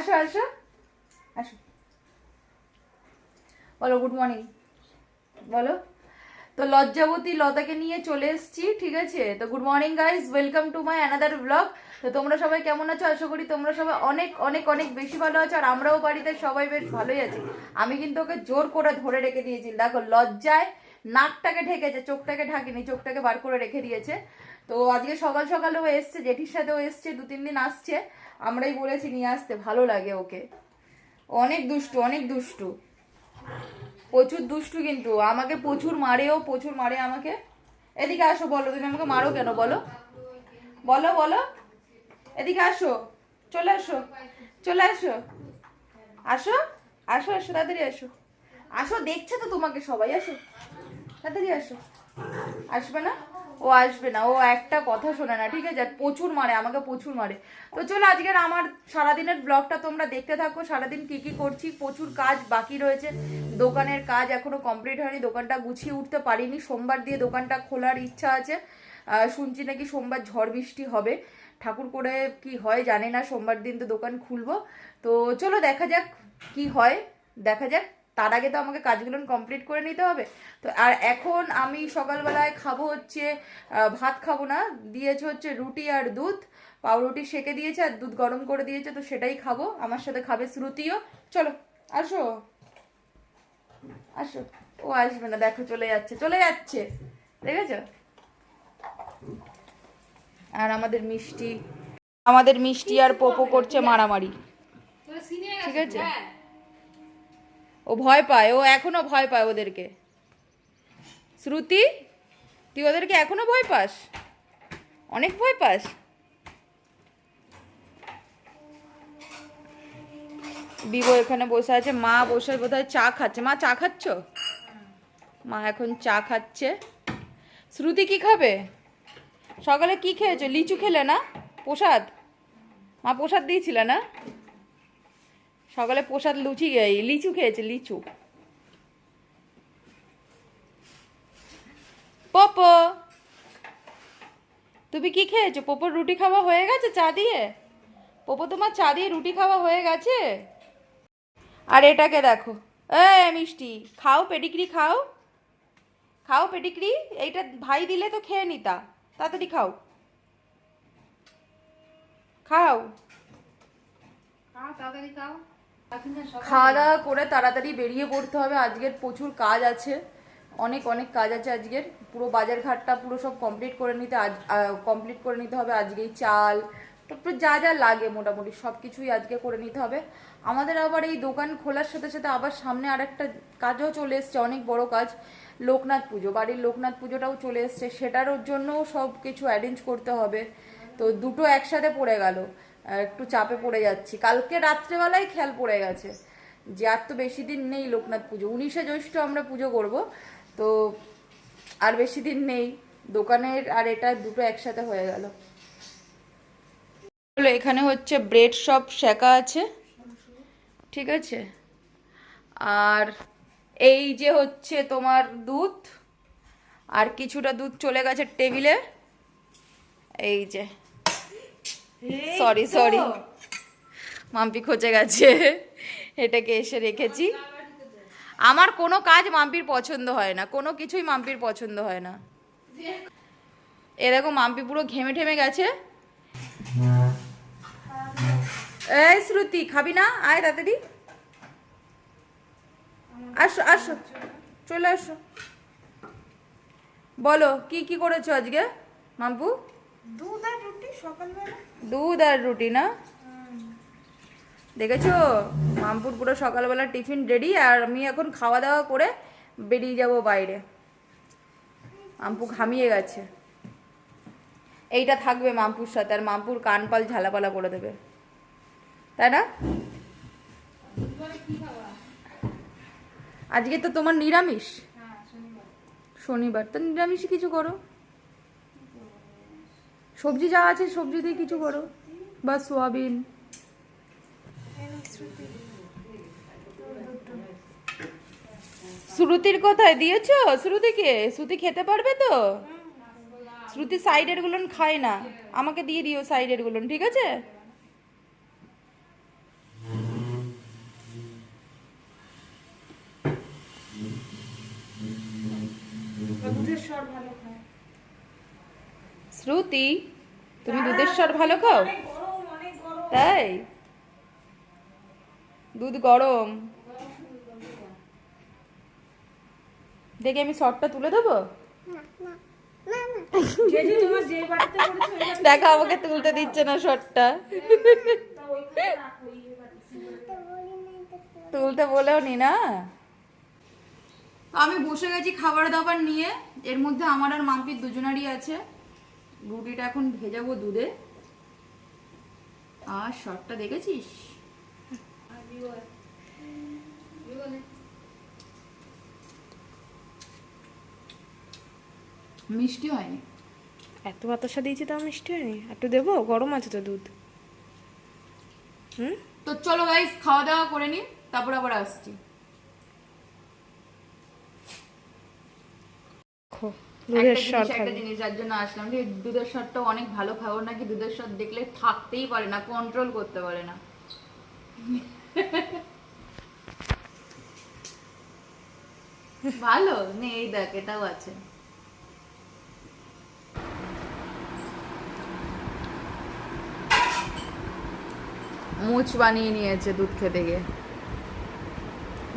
আসো আসো। আসো। বলো গুড মর্নিং বলো। তো লজ্জাবতী লতাকে নিয়ে চলে এসেছি, ঠিক আছে? তো good morning guys welcome to my another blog তো তোমরা সবাই কেমন আছো? আশা করি তোমরা সবাই অনেক অনেক অনেক বেশি ভালো আছো। আর আমরাও বাড়িতে সবাই বেশ ভালোই আছি। আমি কিন্তু ওকে জোর করে ধরে রেখে দিয়েছি। দেখো, লজ্জায় নাকটাকে ঢেকেছে, চোখটাকে ঢাকেনি, চোখটাকে বার করে রেখে দিয়েছে। তো আজকে সকাল সকালেও এসছে, জেঠির সাথেও এসছে, দু তিন দিন আসছে। আমরাই বলেছি নিয়ে আসতে, ভালো লাগে ওকে। অনেক দুষ্টু অনেক দুষ্টু। প্রচুর দুষ্টু কিন্তু, আমাকে প্রচুর মারেও, প্রচুর মারে আমাকে। এদিকে আসো বলো, তুমি আমাকে মারো কেন বলো? বলো বলো। এদিকে আসো, চলে আসো চলে আসো। আসো আসো আসো, তাড়াতাড়ি আসো। আসো, দেখছে তো তোমাকে সবাই, আসো। তাড়াতাড়ি আসো। আসবে না? ও আসবে না, ও একটা কথা শোনে না, ঠিক আছে? প্রচুর মারে, আমাকে প্রচুর মারে। তো চলো আজকের আমার সারাদিনের ব্লগটা তোমরা দেখতে থাকো, সারাদিন কি কি করছি, প্রচুর কাজ বাকি রয়েছে, দোকানের কাজ এখনও কমপ্লিট হয়নি, দোকানটা গুছিয়ে উঠতে পারিনি, সোমবার দিয়ে দোকানটা খোলার ইচ্ছা আছে শুনছি নাকি সোমবার ঝড় বৃষ্টি হবে, ঠাকুর করে কি হয় জানি না, সোমবার দিন তো দোকান খুলবো, তো চলো দেখা যাক কি হয়, দেখা যাক। তার আগে তো আমাকে কাজগুলো কমপ্লিট করে নিতে হবে। তো আর এখন আমি সকালবেলায় খাব হচ্ছে ভাত খাব না দিয়েছে হচ্ছে রুটি আর দুধ। পাউরুটি সেকে দিয়েছে আর দুধ গরম করে দিয়েছে তো সেটাই খাব। আমার সাথে খাবে শ্রুতিও। চলো আসো। আসো। ও আসবে না দেখো চলে যাচ্ছে চলে যাচ্ছে। দেখেছ? আর আমাদের মিষ্টি আমাদের মিষ্টি আর পোপো করছে মারামারি। ঠিক আছে? ও ভয় পায়, ও এখনও ভয় পায় ওদেরকে। শ্রুতি, তুই ওদেরকে এখনও ভয় পাস? অনেক ভয় পাস? বিবো এখানে বসে আছে, মা বসে বোধহয় চা খাচ্ছে। মা, চা খাচ্ছ? মা এখন চা খাচ্ছে। শ্রুতি কি খাবে? সকালে কি খেয়েছো? লিচু খেলে না? প্রসাদ? মা প্রসাদ দিয়েছিলে না? সকালে প্রসাদ লুচি লিচু খেয়েছে, লিচু। পপো, তুমি কি খেয়েছো? পপোর রুটি খাওয়া হয়ে গেছে চা দিয়ে? পপো, তোমার চা দিয়ে রুটি খাওয়া হয়ে গেছে? আর এটাকে দেখো। এ মিষ্টি, খাও পেডিগ্রি, খাও। খাও পেডিগ্রি, এইটা ভাই দিলে তো খেয়ে নিতা। তাড়াতাড়ি খাও। খাও। খাও, তাড়াতাড়ি খাও। খাওয়া দাওয়া করে তাড়াতাড়ি বেরিয়ে পড়তে হবে। আজকের প্রচুর কাজ আছে। অনেক অনেক কাজ আছে আজকের। পুরো বাজার ঘাটটা পুরো সব কমপ্লিট করে নিতে আজ কমপ্লিট করে নিতে হবে। আজকেই চাল, তারপর যা যা লাগে মোটামুটি সব কিছুই আজকে করে নিতে হবে। আমাদের আবার এই দোকান খোলার সাথে সাথে আবার সামনে আরেকটা কাজও চলে এসছে, অনেক বড় কাজ। লোকনাথ পুজো। বাড়ির লোকনাথ পুজোটাও চলে এসছে। সেটার জন্যও সব কিছু অ্যারেঞ্জ করতে হবে। তো দুটো একসাথে পড়ে গেল। একটু চাপে পড়ে যাচ্ছি। কালকে রাত্রেবেলায় খেয়াল পড়ে গেছে যে আর তো বেশি দিন নেই লোকনাথ পুজো। উনিশে জ্যৈষ্ঠ আমরা পুজো করব, তো আর বেশি দিন নেই। দোকানের আর এটা দুটো একসাথে হয়ে গেল। এখানে হচ্ছে ব্রেড শপ শেখা আছে। ঠিক আছে? আর এই যে হচ্ছে তোমার দুধ, আর কিছুটা দুধ চলে গেছে টেবিলে। এই যে। সরি সরি মাম্পি খচে গেছে। এটাকে এসে রেখেছি। আমার কোনো কাজ মাম্পির পছন্দ হয় না। কোনো কিছুই মাম্পির পছন্দ হয় না। এ দেখো মাম্পি পুরো ঘেমে ঠেমে গেছে। এই শ্রুতি খাবি না? আয় তাড়াতাড়ি। আসো আসো। চলে আসো। বলো কি কি করেছ আজকে মাম্পু? দুধ আর রুটি সকালবেলা? দুধ আর রুটি না? দেখেছ? মামপুর পুরো সকালবেলা টিফিন রেডি আর আমি এখন খাওয়া দাওয়া করে বেরিয়ে যাব বাইরে। মামপু ঘামিয়ে গেছে। এইটা থাকবে মামপুর সাথে আর মামপুর কানপাল ঝালাপালা করে দেবে। তাই না? আজকে তো তোমার নিরামিষ? শনিবার। তো নিরামিষই কিছু করো। সবজি যা আছে সবজি দিয়ে কিছু করো। বা সোয়াবিন। শ্রুতির কোথায় দিয়েছ? শ্রুতিকে? শ্রুতি খেতে পারবে তো? শ্রুতি সাইডের গুলোন খায় না। আমাকে দিয়ে দিও সাইডের গুলোন, ঠিক আছে? শ্রুতি তুমি দুধের স্বর ভালো খাও? তাই? দুধ গরম। দেখে আমি শর্টটা তুলে দেবো? দেখো আমাকে তুলতে দিচ্ছে না শর্টটা তুলতে বলেও নি না? আমি বসে গেছি খাবার দাবার নিয়ে এর মধ্যে আমার আর মাম্পির দুজনারই আছে। রুটিটা এখন ভেজাবো দুধে। আর শর্টটা দেখেছিস? মিষ্টি হয়নি? এত বাতাসা দিয়েছি তাও মিষ্টি হয়নি। একটু দেবো? গরম আছে তো দুধ। হুম? তো চলো গাইস খাওয়া দাওয়া করে নি তারপর আবার আসছি। দুধের একটা স্বর একটা জিনিস যার জন্য আসলাম। যে দুধের স্বাদটা অনেক ভালো খাব নাকি দুধের স্বাদ দেখলে থাকতেই পারে না কন্ট্রোল করতে পারে না। ভালো? নে এই দেখ এটাও আছে। মুচ বানিয়ে নিয়েছে দুধ খেতে গিয়ে।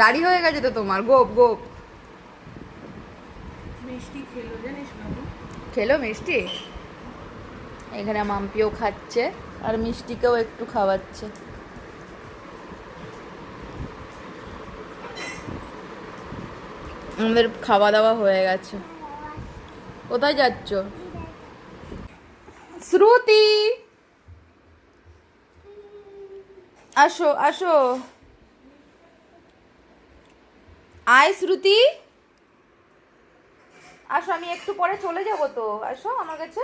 দাড়ি হয়ে গেছে তো তোমার? গোপ গোপ। মিষ্টি খেলো, জানিস বাবু? খেলো মিষ্টি? এখানে মাম্পিও খাচ্ছে আর মিষ্টিকেও একটু খাওয়াচ্ছে। আমাদের খাওয়া দাওয়া হয়ে গেছে। কোথায় যাচ্ছ? শ্রুতি! আসো আসো। আয় শ্রুতি! আসো, আমি একটু পরে চলে যাব তো। আসো আমার কাছে।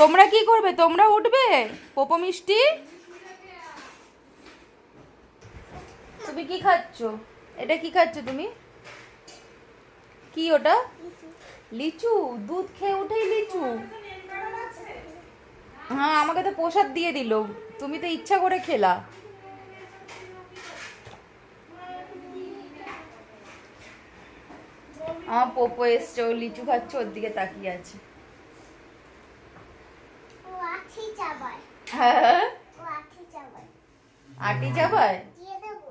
তোমরা কি করবে? তোমরা উঠবে? পোপো মিষ্টি? তুমি কি খাচ্ছ? এটা কি খাচ্ছ তুমি? কি ওটা? লিচু। দুধ খেয়ে উঠেই লিচু। হ্যাঁ আমাকে তো প্রসাদ দিয়ে দিল। তুমি তো ইচ্ছা করে খেলা। আমার পোপো এসছে ও লিচু খাচ্ছে ওর দিকে তাকিয়ে আছে। হ্যাঁ। আটি চাবায়?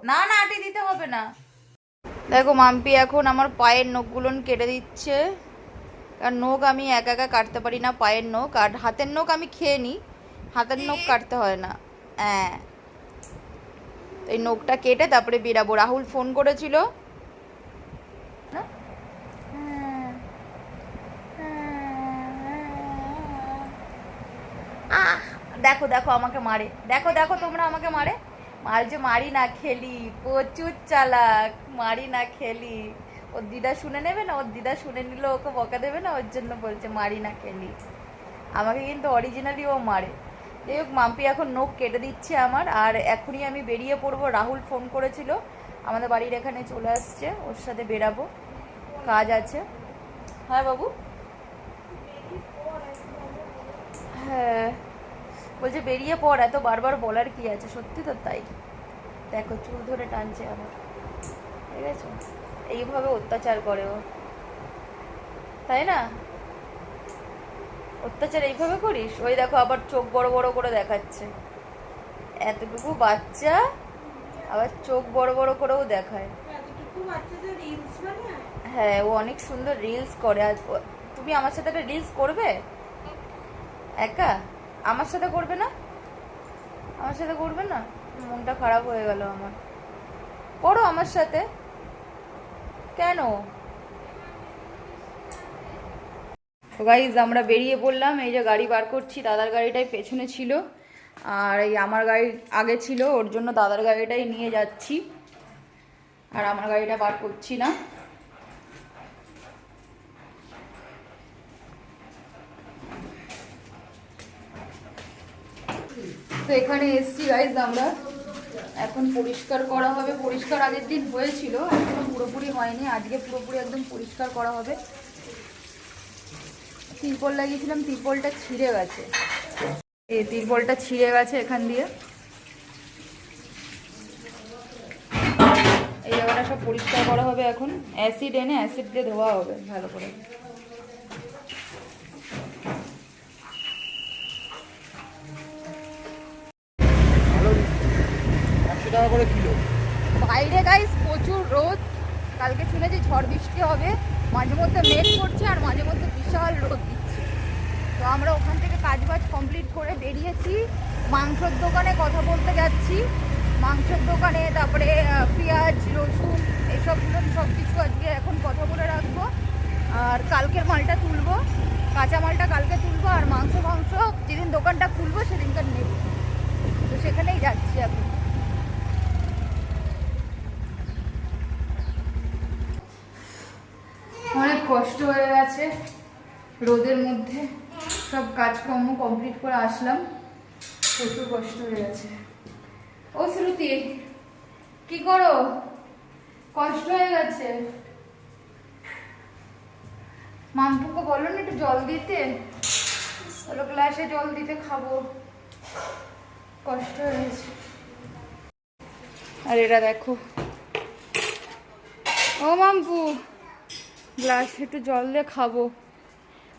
না না আটি দিতে হবে না। দেখো মাম্পি এখন আমার পায়ের নখগুলো কেটে দিচ্ছে। আর নখ আমি একা একা কাটতে পারি না পায়ের নখ। আর হাতের নখ আমি খেয়ে নিই। হাতের নখ কাটতে হয় না। হ্যাঁ। এই নখটা কেটে তারপরে বেরাবো। রাহুল ফোন করেছিল না? হ্যাঁ। আহ দেখো দেখো আমাকে মারে। দেখো দেখো তোমরা আমাকে মারে। মার যে মারি না খেলি, প্রচুর চালাক। মারি না খেলি। ওর দিদা শুনে নেবে না? ওর দিদা শুনে নিলে ওকে বকা দেবে না? ওর জন্য বলছে মারি না খেলি। আমাকে কিন্তু অরিজিনালি ও মারে। যাই হোক, মাম্পি এখন নখ কেটে দিচ্ছে আমার। আর এখনই আমি বেরিয়ে পড়ব। রাহুল ফোন করেছিল। আমাদের বাড়ির এখানে চলে আসছে। ওর সাথে বেরাবো। কাজ আছে। হ্যাঁ বাবু? হ্যাঁ। বলছে বেরিয়ে পড় এত বারবার বলার কি আছে? সত্যি তো তাই। দেখো চুল ধরে টানছে আমার ঠিক আছে? এইভাবে অত্যাচার করে ও। তাই না? অত্যাচার এইভাবে করিস? ওই দেখো আবার চোখ বড় বড় করে দেখাচ্ছে। এতটুকু বাচ্চা আবার চোখ বড় বড় করেও দেখায়। হ্যাঁ ও অনেক সুন্দর রিলস করে। আর তুমি আমার সাথে একটা রিলস করবে? একা? আমার সাথে করবে না? আমার সাথে করবে না? মনটা খারাপ হয়ে গেল আমার। করো আমার সাথে। কেন? গাইজ আমরা বেরিয়ে পড়লাম। এই যে গাড়ি বার করছি, দাদার গাড়িটাই পেছনে ছিল। আর এই আমার গাড়ি আগে ছিল, ওর জন্য দাদার গাড়িটাই নিয়ে যাচ্ছি। আর আমার গাড়িটা বার করছি না। তো এখানে এসছি গাইজ আমরা। এখন পরিষ্কার করা হবে। পরিষ্কার আগের দিন হয়েছিল, এখনও পুরোপুরি হয়নি। আজকে পুরোপুরি একদম পরিষ্কার করা হবে। তিরপল লাগিয়েছিলাম, তিরপলটা ছিঁড়ে গেছে। এই তিরপলটা ছিঁড়ে গেছে এখান দিয়ে। এই জায়গাটা সব পরিষ্কার করা হবে এখন। অ্যাসিড এনে অ্যাসিড দিয়ে ধোয়া হবে, ভালো করে। একশো টাকা করে কিলো। বাইরে গাইস প্রচুর রোদ। কালকে শুনেছি ঝড় বৃষ্টি হবে। মাঝে মধ্যে মেঘ করছে আর মাঝে মধ্যে বিশাল রোদ দিচ্ছে। তো আমরা ওখান থেকে কাজ বাজ কমপ্লিট করে বেরিয়েছি। মাংসর দোকানে কথা বলতে যাচ্ছি। মাংসের দোকানে তারপরে পেঁয়াজ, রসুন এসবগুলো সব কিছু আজকে এখন কথা বলে রাখব। আর কালকের মালটা তুলবো। কাঁচা মালটা কালকে তুলবো আর মাংস মাংস যেদিন দোকানটা খুলবো সেদিনকার নেব। তো সেখানেই যাচ্ছি এখন। কষ্ট হয়ে গেছে রোদের মধ্যে। সব কাজকর্ম কমপ্লিট করে আসলাম। প্রচুর কষ্ট হয়ে গেছে। ও শ্রুতি, কি করো? কষ্ট হয়ে গেছে? মামপুকে বলো না একটু জল দিতে? বলো গ্লাসে জল দিতে খাব। কষ্ট হয়ে গেছে। আর এটা দেখো। ও মাম্পু গ্লাস, একটু জল দিয়ে খাব।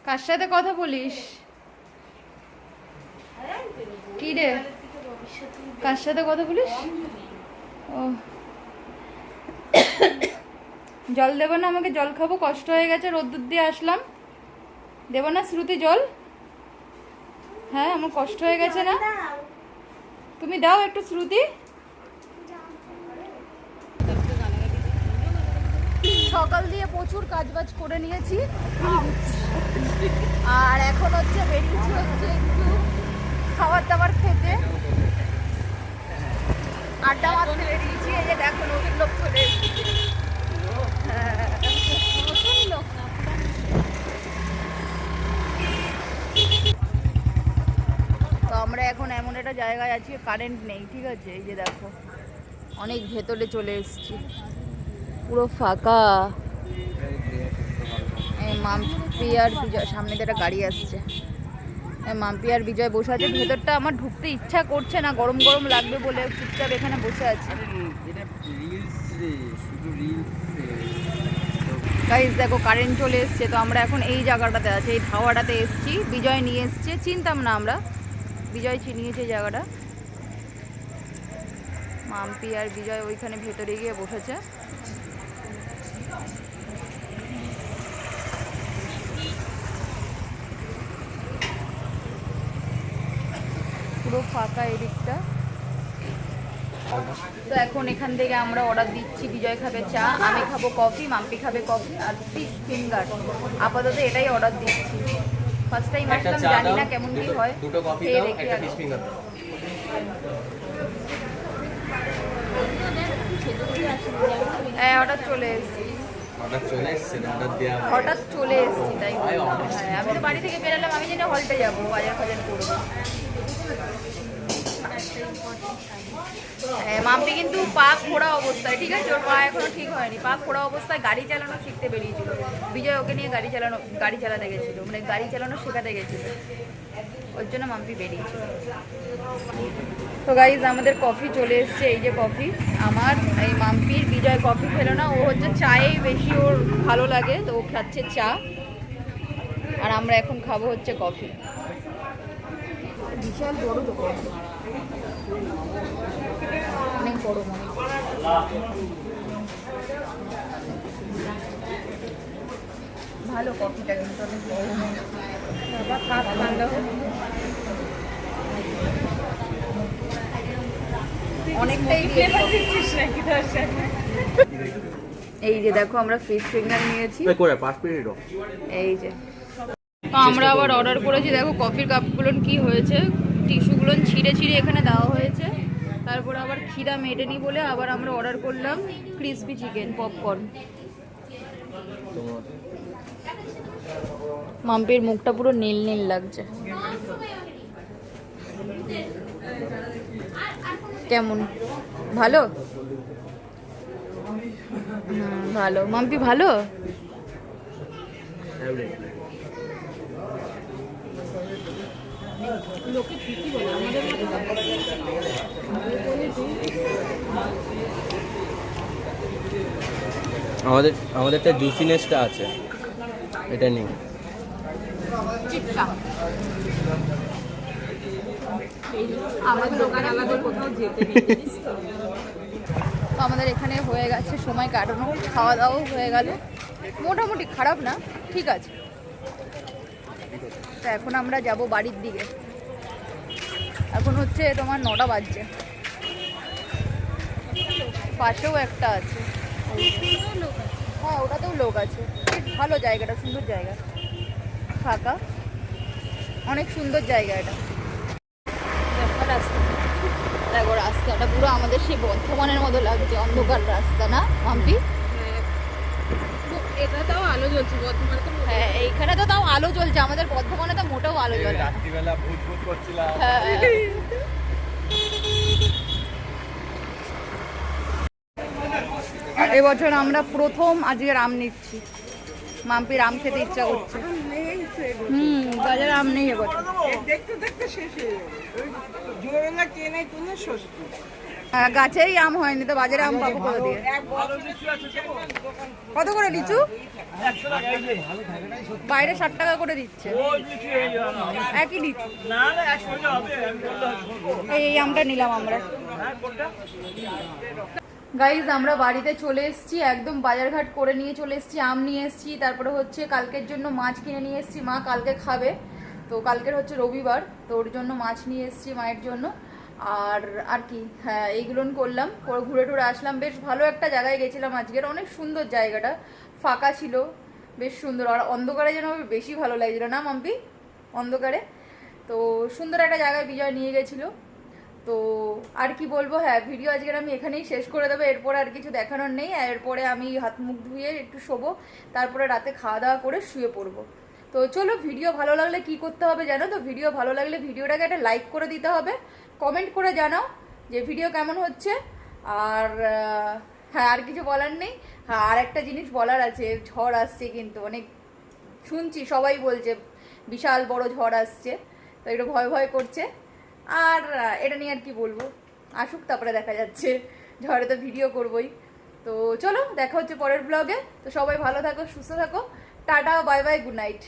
কার সাথে কথা বলিস? কি রে? কার সাথে কথা বলিস? ও। জল দেবো না, আমাকে জল খাব, কষ্ট হয়ে গেছে, রোদ্দুর দিয়ে আসলাম। দেবো না শ্রুতি জল? হ্যাঁ আমার কষ্ট হয়ে গেছে না? তুমি দাও একটু শ্রুতি। সকাল দিয়ে প্রচুর কাজবাজ করে নিয়েছি। আর এখন হচ্ছে বেরিয়েছি হচ্ছে একটু খাবার দাবার খেতে। আড্ডা মারতে বেরিয়েছি, এই যে দেখো নতুন লোক চলে তো আমরা এখন এমন একটা জায়গায় আছি কারেন্ট নেই, ঠিক আছে? এই যে দেখো, অনেক ভেতরে চলে এসেছি। পুরো ফাঁকা। এই মাম্পি আর বিজয় সামনে দিয়ে একটা গাড়ি আসছে। মাম্পি আর বিজয় বসে আছে ভেতরটা আমার ঢুকতে ইচ্ছা করছে না গরম গরম লাগবে বলে চুপচাপ এখানে বসে আছে। গাইজ দেখো কারেন্ট চলে এসছে তো আমরা এখন এই জায়গাটাতে আছি এই ধাওয়াটাতে এসছি। বিজয় নিয়ে এসছে চিনতাম না আমরা। বিজয় চিনিয়েছে এই জায়গাটা। মাম্পি আর বিজয় ওইখানে ভেতরে গিয়ে বসেছে। পুরো ফাঁকা এদিকটা। তো এখন এখান থেকে আমরা অর্ডার দিচ্ছি বিজয় খাবে চা আমি খাব কফি মাম্পি খাবে কফি আর ফিশ ফিঙ্গার আপাতত এটাই অর্ডার দিচ্ছি। ফার্স্ট টাইম আসলাম জানি না কেমন কি হয় দুটো কফি খেয়ে দাও দেখি একটা ফিশ ফিঙ্গার দাও। হ্যাঁ হঠাৎ চলে এসেছি। অর্ডার চলে এসছে অর্ডার হঠাৎ চলে এসেছি তাই হ্যাঁ আমি তো বাড়ি থেকে বেরোলাম আমি যেন হল্টে যাব বাজার ফাজার করব। মাম্পি কিন্তু পা ফোড়া অবস্থায়, ঠিক আছে? ওর পা এখনও ঠিক হয়নি। পা ফোড়া অবস্থায় গাড়ি চালানো শিখতে বেরিয়েছিল। বিজয় ওকে নিয়ে গাড়ি চালানো, গাড়ি চালাতে গেছিল। মানে গাড়ি চালানো শেখাতে গেছিল। ওর জন্য মাম্পি বেরিয়েছিল। তো গাইজ আমাদের কফি চলে এসছে। এই যে কফি আমার, এই মাম্পির বিজয় কফি খেলো না। ও হচ্ছে চায়েই বেশি ওর ভালো লাগে, তো ও খাচ্ছে চা। আর আমরা এখন খাব হচ্ছে কফি বিশাল বড় দোকান। অনেক বড় মনে ভালো কফিটা কিন্তু অনেক বড় ঠান্ডা অনেকটাই দিয়ে এই যে দেখো আমরা ফিশ ফিঙ্গার নিয়েছি। এই যে। তো আমরা আবার অর্ডার করেছি। দেখো কফির কাপগুলো কি হয়েছে? টিস্যুগুলো ছিঁড়ে ছিঁড়ে এখানে দেওয়া হয়েছে। তারপর আবার খিদা মেটেনি বলে আবার আমরা অর্ডার করলাম ক্রিসপি চিকেন পপকর্ন মাম্পির মুখটা পুরো নীল নীল লাগছে। কেমন? ভালো? ভালো। মাম্পি ভালো? আমাদের আমাদেরটা জুসিনেসটা আছে এটা নেই আমার দোকান কোথাও যেতে নেই তো। আমাদের এখানে হয়ে গেছে সময় কাটানো খাওয়া দাওয়াও হয়ে গেল। মোটামুটি খারাপ না ঠিক আছে। তো এখন আমরা যাব বাড়ির দিকে। এখন হচ্ছে তোমার নটা বাজছে। পাশেও একটা আছে। হ্যাঁ ওটাতেও লোক আছে। ভালো জায়গাটা, সুন্দর জায়গা। ফাঁকা। অনেক সুন্দর জায়গা এটা। রাস্তা। দেখো রাস্তাটা পুরো আমাদের সেই বর্ধমানের মতো লাগছে। অন্ধকার রাস্তা না মাম্পি এটা তাও আলো জ্বলছে বর্তমানে তো হ্যাঁ এইখানে তো তাও আলো জ্বলছে আমাদের বর্ধমানে তো মোটেও আলো জ্বলে না। রাত্রিবেলা ভূত ভূত করছিলাম। হ্যাঁ। এবছর আমরা প্রথম আজকে রাম নিচ্ছি। মাম্পি রাম খেতে ইচ্ছা করছে। হুম বাজারে আম নেই এবছর। দেখতে দেখতে শেষ হয়ে যাবে। ওই ষষ্ঠী। গাছেই আম হয়নি তো বাজারে আম পাবো করে দিয়ে? কত করে লিচু? বাইরে ষাট টাকা করে দিচ্ছে। একই লিচু। এই আমটা নিলাম আমরা। গাইজ আমরা বাড়িতে চলে এসেছি, একদম বাজারঘাট করে নিয়ে চলে এসেছি, আম নিয়ে এসেছি, তারপরে হচ্ছে কালকের জন্য মাছ কিনে নিয়ে এসেছি, মা কালকে খাবে। তো কালকের হচ্ছে রবিবার, তো ওর জন্য মাছ নিয়ে এসেছি মায়ের জন্য। আর আর কি হ্যাঁ এইগুলো করলাম ঘুরে টুরে আসলাম। বেশ ভালো একটা জায়গায় গেছিলাম আজকের, অনেক সুন্দর জায়গাটা, ফাঁকা ছিল, বেশ সুন্দর। আর অন্ধকারে যেন বেশি ভালো লাগছিল না, মাম্পি? অন্ধকারে? তো সুন্দর একটা জায়গায় বিজয় নিয়ে গেছিল। তো আর কি বলব হ্যাঁ ভিডিও আজকের আমি এখানেই শেষ করে দেবো। এরপরে আর কিছু দেখানোর নেই এরপরে আমি হাত মুখ ধুয়ে একটু শোবো, তারপরে রাতে খাওয়া দাওয়া করে শুয়ে পড়ব। তো চলো ভিডিও ভালো লাগলে কি করতে হবে জানো? তো ভিডিও ভালো লাগলে ভিডিওটাকে একটা লাইক করে দিতে হবে। কমেন্ট করে জানাও যে ভিডিও কেমন হচ্ছে। আর হ্যাঁ আর কিছু বলার নেই। হ্যাঁ আর একটা জিনিস বলার আছে, ঝড় আসছে কিন্তু, অনেক শুনছি, সবাই বলছে, বিশাল বড় ঝড় আসছে, তো একটু ভয় ভয় করছে। আর এটা নিয়ে আর কি বলব? আসুক, তারপরে দেখা যাচ্ছে। ঝড়ে তো ভিডিও করবই। তো চলো, দেখা হচ্ছে পরের ব্লগে তো সবাই ভালো থাকো, সুস্থ থাকো। Tata bye bye good night